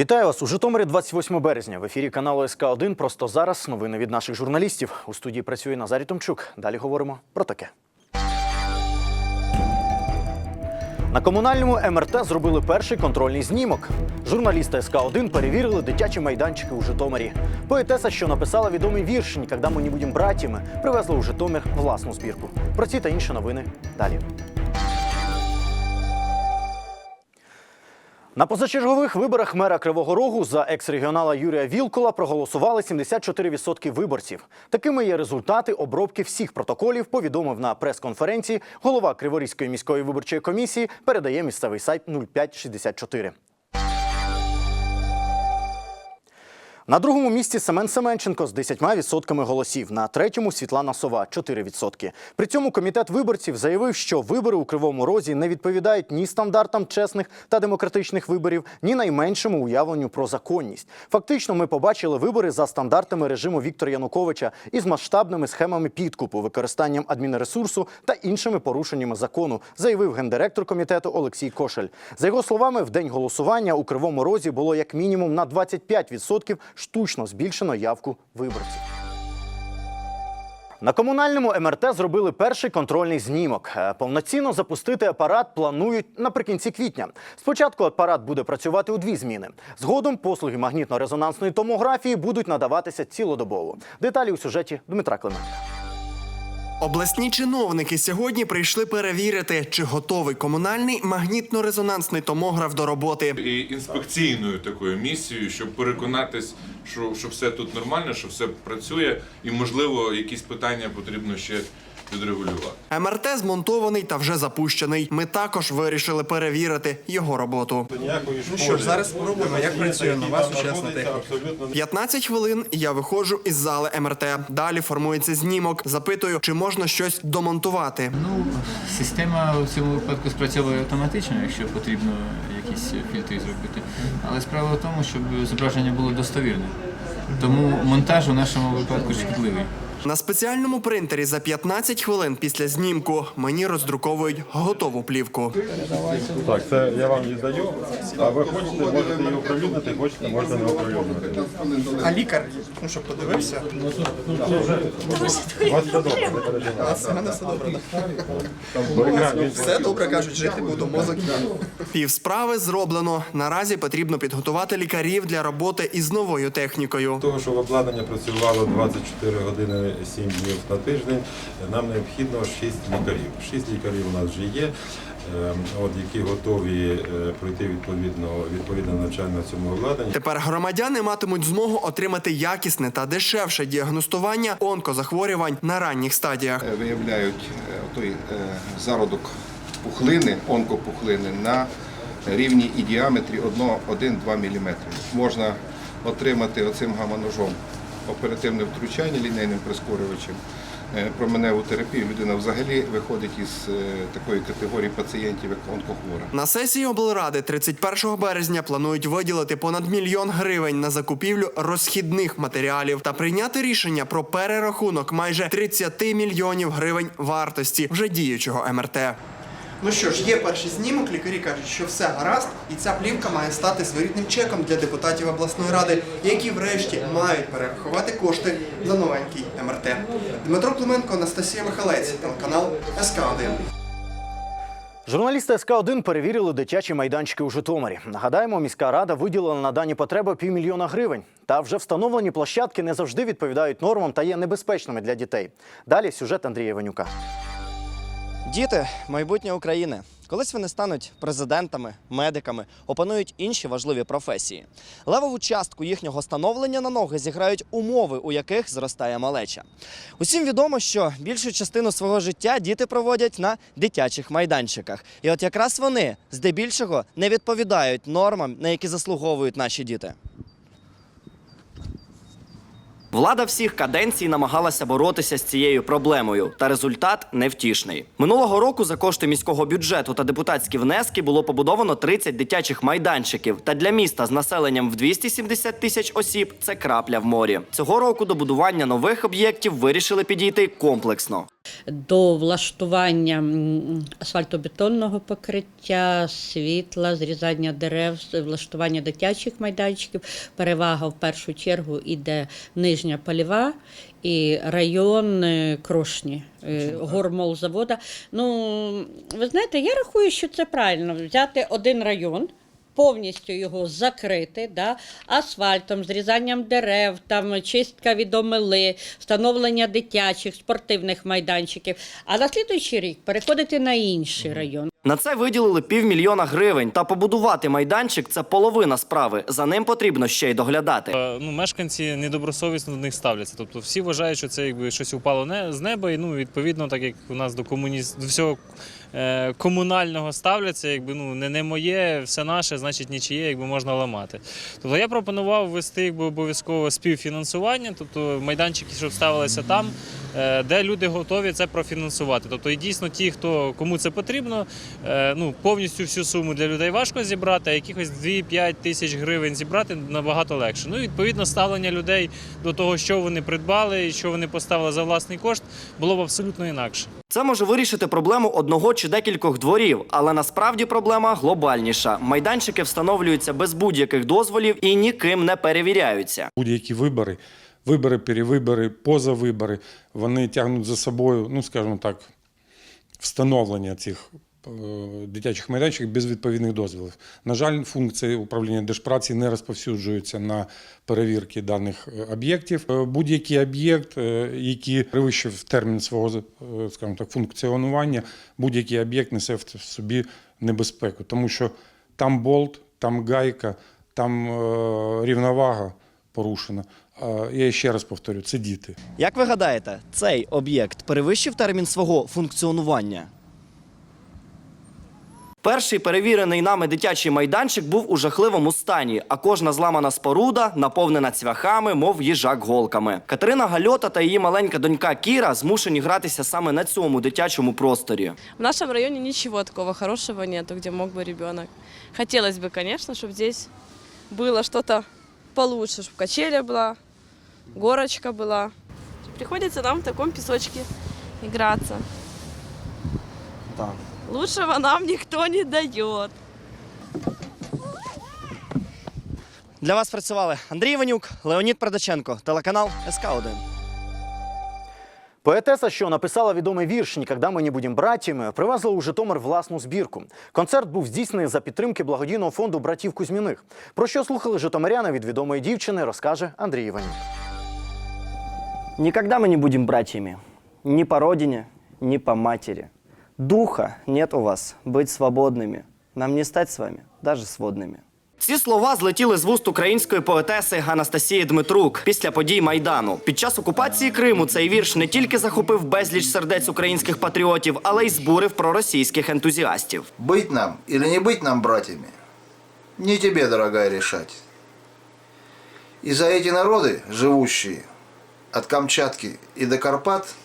Вітаю вас у Житомирі 28 березня. В ефірі каналу СК 1 Просто зараз новини від наших журналістів. У студії працює Назарій Томчук. Далі говоримо про таке. На комунальному МРТ зробили перший контрольний знімок. Журналісти СК 1 перевірили дитячі майданчики у Житомирі. Поетеса, що написала відомий вірш «Ніколи ми не будемо братями, привезла у Житомир власну збірку. Про ці та інші новини далі. На позачергових виборах мера Кривого Рогу за екс-регіонала Юрія Вілкола проголосували 74% виборців. Такими є результати обробки всіх протоколів. Повідомив на прес-конференції голова Криворізької міської виборчої комісії. Передає місцевий сайт 0564. На другому місці Семен Семенченко з 10% голосів. На третьому Світлана Сова 4%. При цьому комітет виборців заявив, що вибори у Кривому Розі не відповідають ні стандартам чесних та демократичних виборів, ні найменшому уявленню про законність. Фактично, ми побачили вибори за стандартами режиму Віктора Януковича із масштабними схемами підкупу, використанням адмінресурсу та іншими порушеннями закону, заявив гендиректор комітету Олексій Кошель. За його словами, в день голосування у Кривому Розі було як мінімум на 25% штучно збільшено явку виборців. На комунальному МРТ зробили перший контрольний знімок. Е, Повноцінно запустити апарат планують наприкінці квітня. Спочатку апарат буде працювати у дві зміни. Згодом послуги магнітно-резонансної томографії будуть надаватися цілодобово. Деталі у сюжеті Дмитра Клименка. Обласні чиновники сьогодні прийшли перевірити, чи готовий комунальний магнітно-резонансний томограф до роботи. і інспекційною такою місією, щоб переконатись, що, що все тут нормально, що все працює, і можливо якісь питання потрібно ще відрегулювати. МРТ змонтований та вже запущений. Ми також вирішили перевірити його роботу. Ну що ж, зараз спробуємо, як працює нова сучасна техніка. 15 хвилин я виходжу із зали МРТ. Далі формується знімок. Запитую, чи можна щось домонтувати. Ну, система в цьому випадку спрацьовує автоматично, якщо потрібно якісь фільтри зробити. Але справа в тому, щоб зображення було достовірне. Тому монтаж у нашому випадку шкідливий. На спеціальному принтері за 15 хвилин після знімку мені роздруковують готову плівку. Так, це я вам віддаю. А ви хочете, можете її оприлюднити, хочете, можете не оприлюднити. А лікар, ну щоб подивився, У вас все добре, не переживайте. а з мене все добре. да? Все кажуть, жити буду, мозок. Пів справи зроблено. Наразі потрібно підготувати лікарів для роботи із новою технікою. Того, щоб обладнання працювало 24 години 7 днів на тиждень, нам необхідно 6 лікарів. 6 лікарів у нас вже є, е, от, які готові е, пройти відповідно, відповідне навчання на цьому обладнанні. Тепер громадяни матимуть змогу отримати якісне та дешевше діагностування онкозахворювань на ранніх стадіях. Е, виявляють е, той зародок пухлини, онкопухлини на рівні і діаметрі 1-2 мм. Можна отримати оцим гаманожом оперативне втручання лінейним прискорювачем. е, Променеву терапію людина взагалі виходить із е, такої категорії пацієнтів, як онкохвора. На сесії облради 31 березня планують виділити понад мільйон гривень на закупівлю розхідних матеріалів та прийняти рішення про перерахунок майже 30 мільйонів гривень вартості вже діючого МРТ. Ну що ж, є перший знімок, лікарі кажуть, що все гаразд, і ця плівка має стати своєрідним чеком для депутатів обласної ради, які врешті мають перерахувати кошти за новенький МРТ. Дмитро Клименко, Анастасія Михалець, телеканал СК 1 Журналісти СК 1 перевірили дитячі майданчики у Житомирі. Нагадаємо, міська рада виділила на дані потреби півмільйона гривень. Та вже встановлені площадки не завжди відповідають нормам та є небезпечними для дітей. Далі сюжет Андрія Іванюка. Діти майбутнє України. Колись вони стануть президентами, медиками, опанують інші важливі професії. Левову частку їхнього становлення на ноги зіграють умови, у яких зростає малеча. Усім відомо, що більшу частину свого життя діти проводять на дитячих майданчиках. І от якраз вони здебільшого не відповідають нормам, на які заслуговують наші діти. Влада всіх каденцій намагалася боротися з цією проблемою, та результат невтішний. Минулого року за кошти міського бюджету та депутатські внески було побудовано 30 дитячих майданчиків. Та для міста з населенням в 270 тисяч осіб це крапля в морі. Цього року до будування нових об'єктів вирішили підійти комплексно. до влаштування асфальтобетонного покриття, світла, зрізання дерев, влаштування дитячих майданчиків. Перевага в першу чергу іде нижня поліва і район Крошні, е, гормолзавода. Ну, ви знаєте, я рахую, що це правильно взяти один район. Повністю його закрити да, асфальтом, зрізанням дерев, там чистка від омели, встановлення дитячих спортивних майданчиків. А на слідуючий рік переходити на інший район. На це виділили півмільйона гривень. Та побудувати майданчик це половина справи. За ним потрібно ще й доглядати. Е, Ну, мешканці недобросовісно до них ставляться. Тобто всі вважають, що це якби щось упало не з неба, і ну відповідно, так як у нас до комуніст до всього комунального ставляться, якби ну не, не моє, все наше, значить нічиє, якби можна ламати. Тобто я пропонував ввести якби обов'язково співфінансування, тобто майданчики, щоб ставилися там, е, де люди готові це профінансувати. Тобто і дійсно ті, хто кому це потрібно, е, ну повністю всю суму для людей важко зібрати, а якихось 2-5 тисяч гривень зібрати набагато легше. Ну і відповідно ставлення людей до того, що вони придбали і що вони поставили за власний кошт, було б абсолютно інакше. Це може вирішити проблему одного чи декількох дворів, але насправді проблема глобальніша. Майданчики встановлюються без будь-яких дозволів і ніким не перевіряються. будь-які вибори, вибори, перевибори, позавибори, вони тягнуть за собою, ну скажімо так, встановлення цих дитячих майданчиків без відповідних дозволів. На жаль, функції управління держпраці не розповсюджуються на перевірки даних е, об'єктів. Е, Будь-який об'єкт, е, який перевищив термін свого е, скажімо так, функціонування, будь-який об'єкт несе в собі небезпеку, тому що там болт, там гайка, там е, рівновага порушена. Я ще раз повторю, це діти. Як ви гадаєте, цей об'єкт перевищив термін свого функціонування? Перший перевірений нами дитячий майданчик був у жахливому стані, а кожна зламана споруда наповнена цвяхами, мов їжак голками. Катерина Гальота та її маленька донька Кіра змушені гратися саме на цьому дитячому просторі. В нашем районе ничего такого хорошего нету, где мог бы ребенок. Хотелось бы, конечно, чтобы здесь было что-то получше, чтобы качеля была, горочка была. Приходится нам в таком песочке играться. Так. Лучшего нам никто не дает. Для вас працювали Андрій Іванюк, Леонід Продаченко, телеканал СК 1 Поетеса, що написала відомий вірш «Нікогда ми не будемо братями», привезла у Житомир власну збірку. Концерт був здійснений за підтримки благодійного фонду братів Кузьміних. Про що слухали житомиряни від відомої дівчини, розкаже Андрій Іванюк. Никогда мы не будем братьями. Ни по родине, ни по матери. Духа нет у вас быть свободными. Нам не стать с вами даже сводными. Ці слова злетіли з вуст української поетеси Анастасії Дмитрук після подій Майдану. Під час окупації Криму цей вірш не тільки захопив безліч сердець українських патріотів, але й збурив проросійських ентузіастів. Быть нам или не быть нам братьями, не тебе, дорогая, решать. И за эти народы, живущие от Камчатки и до Карпат,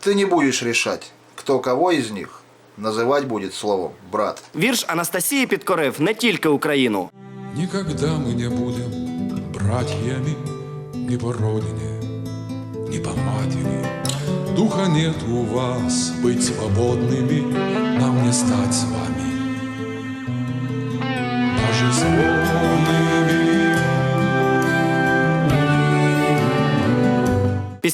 ты не будешь решать, кто кого из них называть будет словом «брат». Вірш Анастасії підкорив не тільки Україну. Никогда мы не будем братьями ни по родине, ни по матери. Духа нет у вас быть свободными, нам не стать с вами.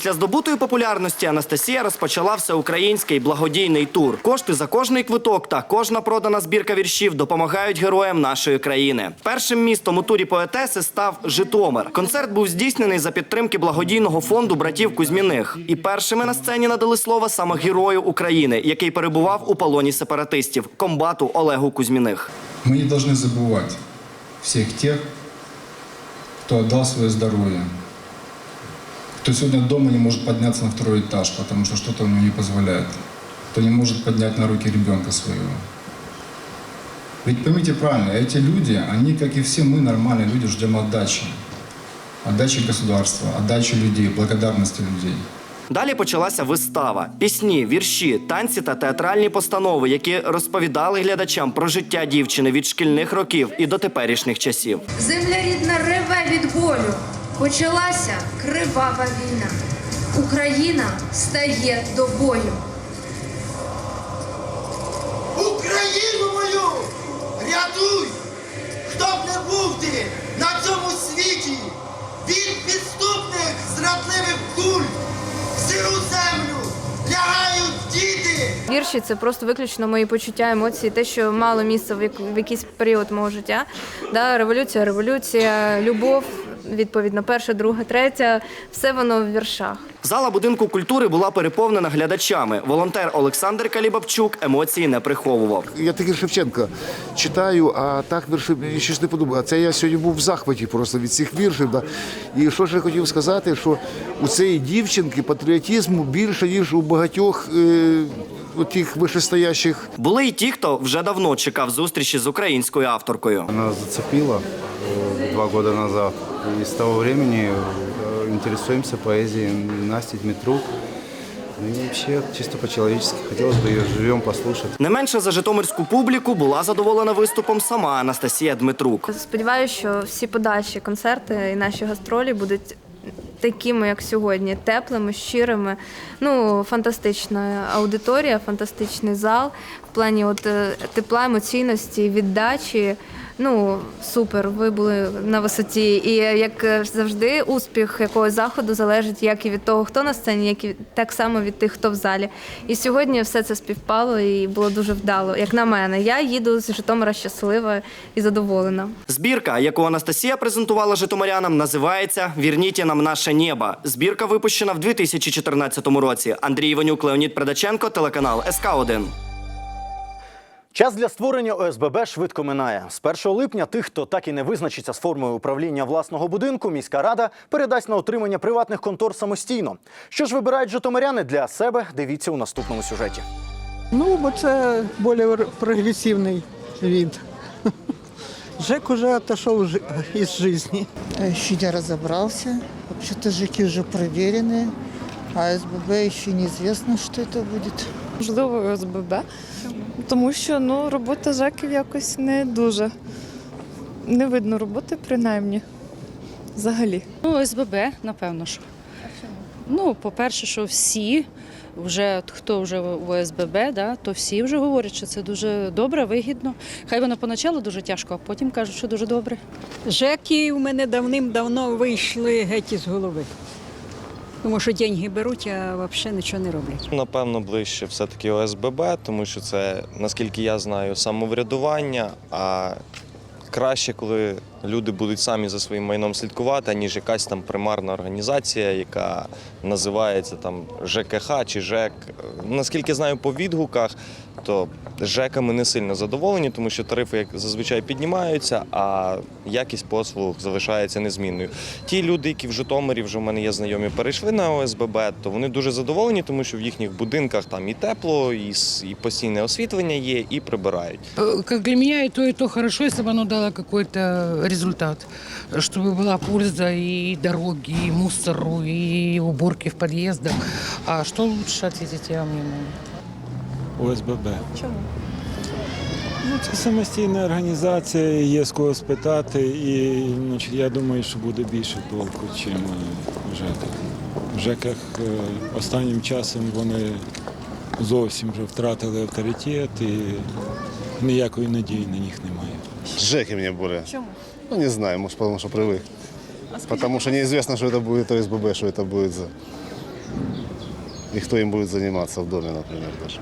Після здобутої популярності Анастасія розпочала всеукраїнський благодійний тур. Кошти за кожний квиток та кожна продана збірка віршів допомагають героям нашої країни. Першим містом у турі поетеси став Житомир. Концерт був здійснений за підтримки благодійного фонду братів Кузьміних. І першими на сцені надали слово саме герою України, який перебував у полоні сепаратистів комбату Олегу Кузьміних. Мы не должны забывать всех тех, кто отдал свое здоровье, кто сегодня дома не может подняться на второй этаж, потому что что-то ему не позволяет, кто не может поднять на руки ребенка своего. Ведь поймите правильно, эти люди, они, как и все мы, нормальные люди, ждем отдачи. отдачи государства, отдачи людей, благодарности людей. Далі почалася вистава, пісні, вірші, танці та театральні постанови, які розповідали глядачам про життя дівчини від шкільних років і до теперішніх часів. Земля рідна реве від болю. Почалася кривава війна. Україна стає до бою. Україну мою! Рятуй! Хто б не був ти на цьому світі від підступних зрадливих куль! В сиру землю лягають діти! Вірші це просто виключно мої почуття, емоції, те, що мало місця в, в якийсь період мого життя. Да, революція, революція, любов, відповідно, перша, друга, третя, все воно в віршах. Зала будинку культури була переповнена глядачами. Волонтер Олександр Калібабчук емоції не приховував. Я такий Шевченка читаю, а так вірші мені щось не подобає. А це я сьогодні був в захваті просто від цих віршів. Да. І що ж я хотів сказати, що у цієї дівчинки патріотизму більше, ніж у багатьох е, тих вищестоящих. Були й ті, хто вже давно чекав зустрічі з українською авторкою. Она зацепила э, два года назад. И с того времени э, интересуемся поэзией Насти Дмитрук. Ну и вообще, чисто по-человечески, хотелось бы ее живем послушать. Не менше за житомирську публіку була задоволена виступом сама Анастасія Дмитрук. Сподіваюся, що всі подальші концерти і наші гастролі будуть такими, як сьогодні, теплими, щирими. Ну, фантастична аудиторія, фантастичний зал в плані от е, тепла, емоційності, віддачі. Ну, супер, ви були на висоті. І як е, завжди, успіх якогось заходу залежить як і від того, хто на сцені, як і так само від тих, хто в залі. І сьогодні все це співпало і було дуже вдало. Як на мене, я їду з Житомира щаслива і задоволена. Збірка, яку Анастасія презентувала житомирянам, називається Вірніті нам наше небо. Збірка випущена в 2014 році. Андрій Іванюк, Леонід Предаченко, телеканал СК 1 Час для створення ОСББ швидко минає. З 1 липня тих, хто так і не визначиться з формою управління власного будинку, міська рада передасть на отримання приватних контор самостійно. Що ж вибирають житомиряни для себе? Дивіться у наступному сюжеті. Ну, бо це більш прогресивний від. ЖЕК уже отошел из жизни. Еще не разобрался. Вообще-то ЖЕКи уже проверены, а СББ еще неизвестно, что это будет. Можливо, ОСББ, тому що ну, робота ЖЕКів якось не дуже. Не видно роботи, принаймні. Взагалі. Ну, ОСББ, напевно, що. Ну, по-перше, що всі, вже хто вже в ОСББ, да, то всі вже говорять, що це дуже добре, вигідно. Хай воно поначалу дуже тяжко, а потім кажуть, що дуже добре. Жеки у мене давним-давно вийшли геть із голови. Тому що деньги беруть, а взагалі нічого не роблять. Напевно, ближче все-таки ОСББ, тому що це, наскільки я знаю, самоврядування. А краще, коли люди будуть самі за своїм майном слідкувати, аніж якась там примарна організація, яка називається там ЖКХ чи ЖЕК. Наскільки знаю по відгуках, то ЖЕКами не сильно задоволені, тому що тарифи як зазвичай піднімаються, а якість послуг залишається незмінною. Ті люди, які в Житомирі вже в мене є знайомі, перейшли на ОСББ, то вони дуже задоволені, тому що в їхніх будинках там і тепло, і, с- і постійне освітлення є, і прибирають. Э, Как для меня и то, и то хорошо, если бы оно дало какой-то результат. Чтобы была польза и дороги, и мусору, и уборки в подъездах. А что лучше ответить я вам не могу. ОСББ. Чому? Ну, це самостійна організація, є з кого спитати, і значить, я думаю, що буде більше толку, чим е, в ЖЕКах. В ЖЕКах е, останнім часом вони зовсім вже втратили авторитет і ніякої надії на них немає. Жеки мне более. Чому? Ну, не знаю, может, потому что привык. Потому что неизвестно, что это будет ОСББ, что это будет за... И кто им будет заниматься в доме, например, даже.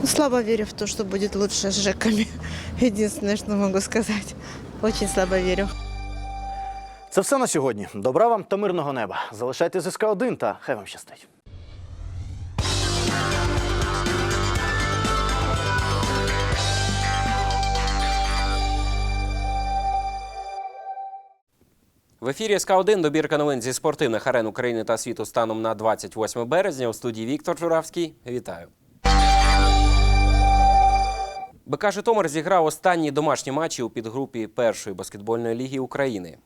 Ну, слабо верю в то, что будет лучше с ЖЕКами. Единственное, что могу сказать. Очень слабо верю. Це все на сьогодні. Добра вам та мирного неба. Залишайтесь з СК 1 та хай вам щастить. В ефірі СК 1 добірка новин зі спортивних арен України та світу станом на 28 березня. У студії Віктор Журавський. Вітаю. БК Житомир зіграв останні домашні матчі у підгрупі першої баскетбольної ліги України.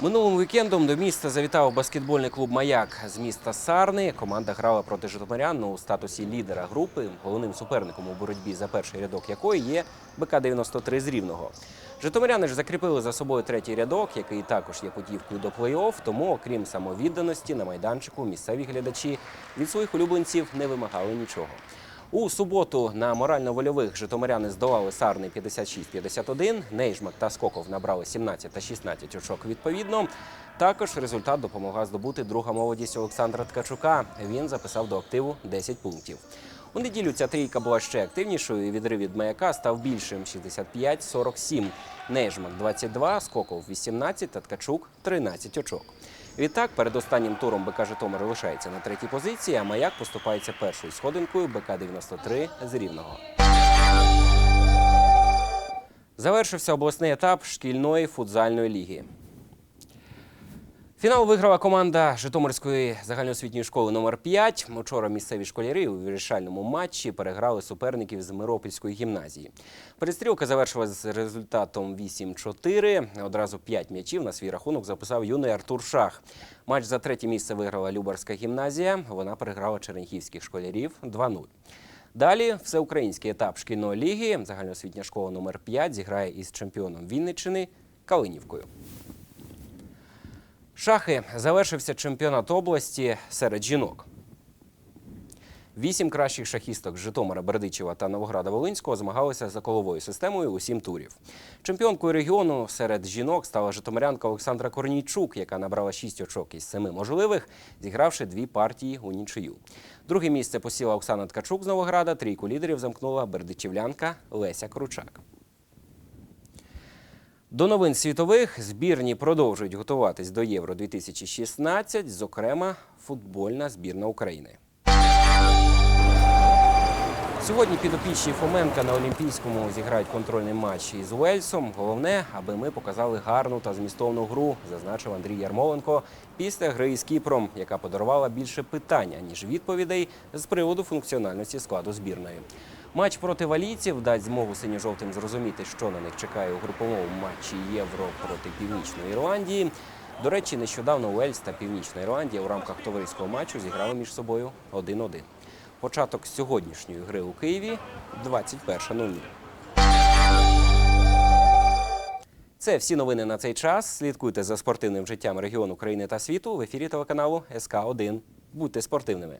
Минулим вікендом до міста завітав баскетбольний клуб Маяк з міста Сарни. Команда грала проти житомирян у статусі лідера групи, головним суперником у боротьбі за перший рядок якої є БК-93 з Рівного. Житомиряни ж закріпили за собою третій рядок, який також є путівкою до плей-офф. Тому, окрім самовідданості, на майданчику місцеві глядачі від своїх улюбленців не вимагали нічого. У суботу на морально-вольових житомиряни здолали Сарни 56-51, Нейжмак та Скоков набрали 17 та 16 очок відповідно. Також результат допомогла здобути друга молодість Олександра Ткачука. Він записав до активу 10 пунктів. У неділю ця трійка була ще активнішою. і Відрив від маяка став більшим 65-47. Нейжмак 22, Скоков 18 та Ткачук 13 очок. Відтак, перед останнім туром БК Житомир лишається на третій позиції, а маяк поступається першою сходинкою БК-93 з Рівного. Завершився обласний етап шкільної футзальної ліги. Фінал виграла команда Житомирської загальноосвітньої школи номер 5 Вчора місцеві школярі у вирішальному матчі переграли суперників з Миропільської гімназії. Перестрілка завершилась з результатом 8-4. Одразу 5 м'ячів на свій рахунок записав юний Артур Шах. Матч за третє місце виграла Любарська гімназія. Вона переграла чернігівських школярів 2-0. Далі всеукраїнський етап шкільної ліги. Загальноосвітня школа номер 5 зіграє із чемпіоном Вінниччини Калинівкою. Шахи завершився чемпіонат області серед жінок. Вісім кращих шахісток з Житомира, Бердичева та Новограда Волинського змагалися за коловою системою у сім турів. Чемпіонкою регіону серед жінок стала житомирянка Олександра Корнійчук, яка набрала шість очок із семи можливих, зігравши дві партії у нічию. Друге місце посіла Оксана Ткачук з Новограда. Трійку лідерів замкнула бердичівлянка Леся Кручак. До новин світових збірні продовжують готуватись до Євро 2016, зокрема, футбольна збірна України. Сьогодні підопічні Фоменка на Олімпійському зіграють контрольний матч із Уельсом. Головне, аби ми показали гарну та змістовну гру, зазначив Андрій Ярмоленко після гри із Кіпром, яка подарувала більше питання ніж відповідей з приводу функціональності складу збірної. Матч проти валійців дасть змогу синьо-жовтим зрозуміти, що на них чекає у груповому матчі Євро проти Північної Ірландії. До речі, нещодавно Уельс та Північна Ірландія у рамках товариського матчу зіграли між собою 1-1. Початок сьогоднішньої гри у Києві 21.00. Це всі новини на цей час. Слідкуйте за спортивним життям регіону України та світу в ефірі телеканалу СК 1 Будьте спортивними.